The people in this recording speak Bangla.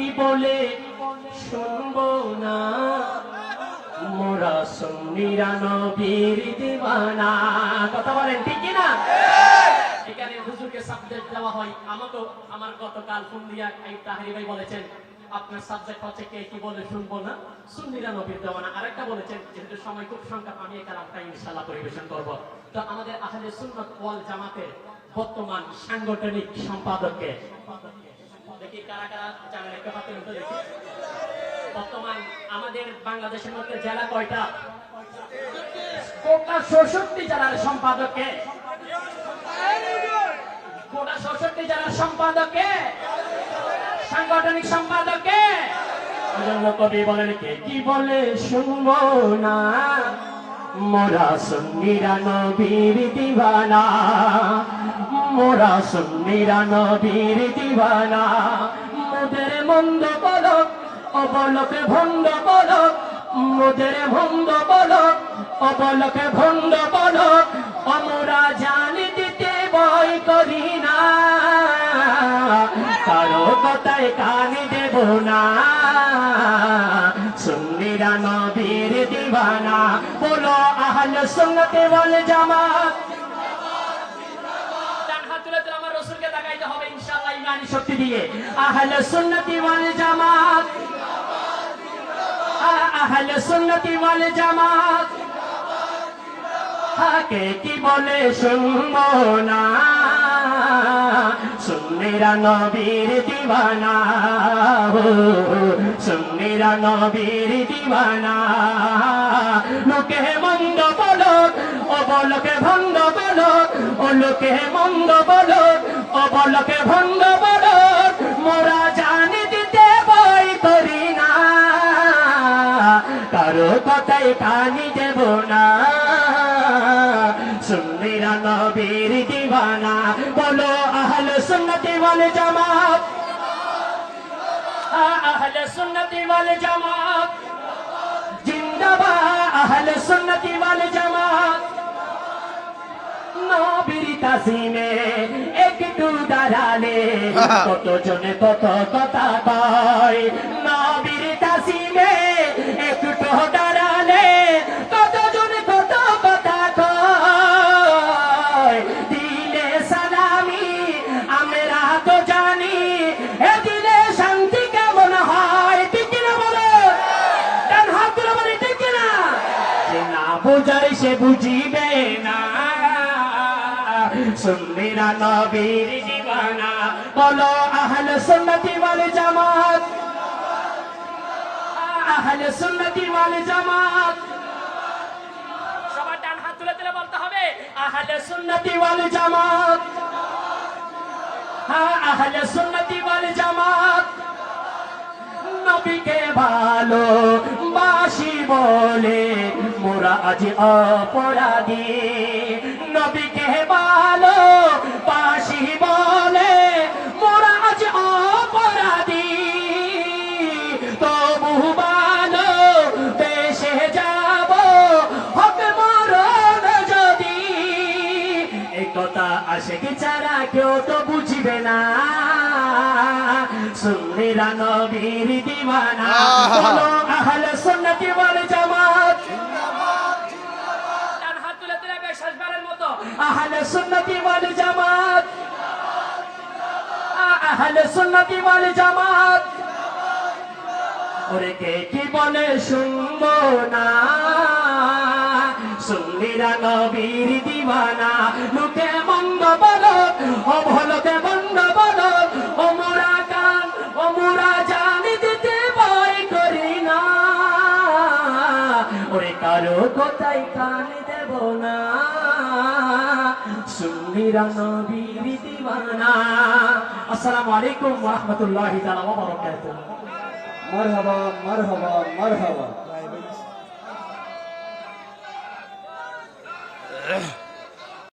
কি বলে শুনব না? মোরা সুন্নিরা নবীর দিবানা। কথা বলেন, ঠিক না? এখানে হুজুরকে সাবজেক্ট দেওয়া হয়। আমাকেও আমার গতকাল ফোন দিয়া এই তাহারি ভাই বলেছেন, আপনার সাবজেক্ট হচ্ছে কে কি বলে শুনব না? সুন্নিরা নবীর দেওয়ানা। আরেকটা বলেছেন, যেহেতু সময় খুব সংখ্যা আমি এই কালামটা ইনশাল্লাহ পরিবেশন করব। তো আমাদের আহলে সুন্নত ওয়াল জামাতের বর্তমান সাংগঠনিক সম্পাদককে দেখি কারা কারা জানেন একটা হাতে উঠে দেখি। বর্তমান আমাদের বাংলাদেশের মধ্যে জেলা কয়টা? কোটা ষষট্টি জেলার সম্পাদককে কোটা ষষট্টি জেলার সম্পাদককে সাংগঠনিক সম্পাদককে কবি বলেন, কে কি বলে শুনব না? মোরা সন্নিরা নবীর দিবানা, মোরা সন্নিরা নবীর দিবানা। মোদের মন্দ বলক, অবলকে ভণ্ড বলক, মোদের ভণ্ড বলক, অবলকে ভণ্ড বলক আমরা জানি দিতে ভয় করি না। কারও কথায় কানে দেব না। সুন্নিরা নবীর দিবানা, বলো আহল সুন্নতে ওয়াল জামাত। শক্তি দিয়ে। আহলে সুন্নতি ওয়াল জামাত। আহলে সুন্নতি ওয়াল জামাত। হাকে কি বলে শুনব না? সুন্নিরা নবীর দিবানা সুন্নিরা নবীর দিবানা। লোকে মন্দ বলক, অবলকে ভণ্ড বলক ও লোকে মন্দ বলক, অবলকে ভণ্ড বলক, মোরা জানি দিতে বই করি না। কারও কথায় কানি দেব না। সুন্নিরা নবীর দিবানা বলো আহল সুন্নতি ওয়াল জামাত। আহল সুন্নতি ওয়াল জামাত। জিন্দাবাদ আহল সুন্নতি ওয়াল জামাত। নবীর তাসিমে একটু দাঁড়ালে কত জনে কত কথা কয়। নবীর তাসিমে একটু দাঁড়ালে সে বুঝিবে না। সুন্নিরা নবীর বলো আহল সুন্নতি ওয়াল জামাত। আহল সুন্নতি ওয়াল জামাত। সবার ডান হাত তুলে তুলে বলতে হবে আহলে সুন্নতি ওয়াল জামাত। হ্যাঁ আহলে সুন্নতি ওয়াল জামাত। নবীকে ভালো বাসি বলে মোরা আজ অপরাধী। নবীকে ভালো বাসি বলে মোরা আজ অপরাধী। কথা আসে কি ছাড়া কেউ তো বুঝবে না। সুন্নিরা নবীর দিওয়ানা বলো আহলে সুন্নতি ওয়াল জামাত। হাত তুলে তুলে বেশ মতো আহলে সুন্নতি ওয়াল জামাত। আহলে সুন্নতি ওয়াল জামাত। ওরে কে কি বলে শুনব না? সুন্নিরা নবীর দিওয়ানা লোকে মন্দ বলো, ও ভলকে মন্দ বলো, ও মোরা কান ও মোরা জানি দিতে ভয় করি না। ওরে কারও কোথায় কান দেব না। সুন্নিরা নবীর দিওয়ানা। আসসালামু আলাইকুম ওয়া রাহমাতুল্লাহি তাআলা ওয়া বারাকাতুহু। মারহাবা মারহাবা। Ugh.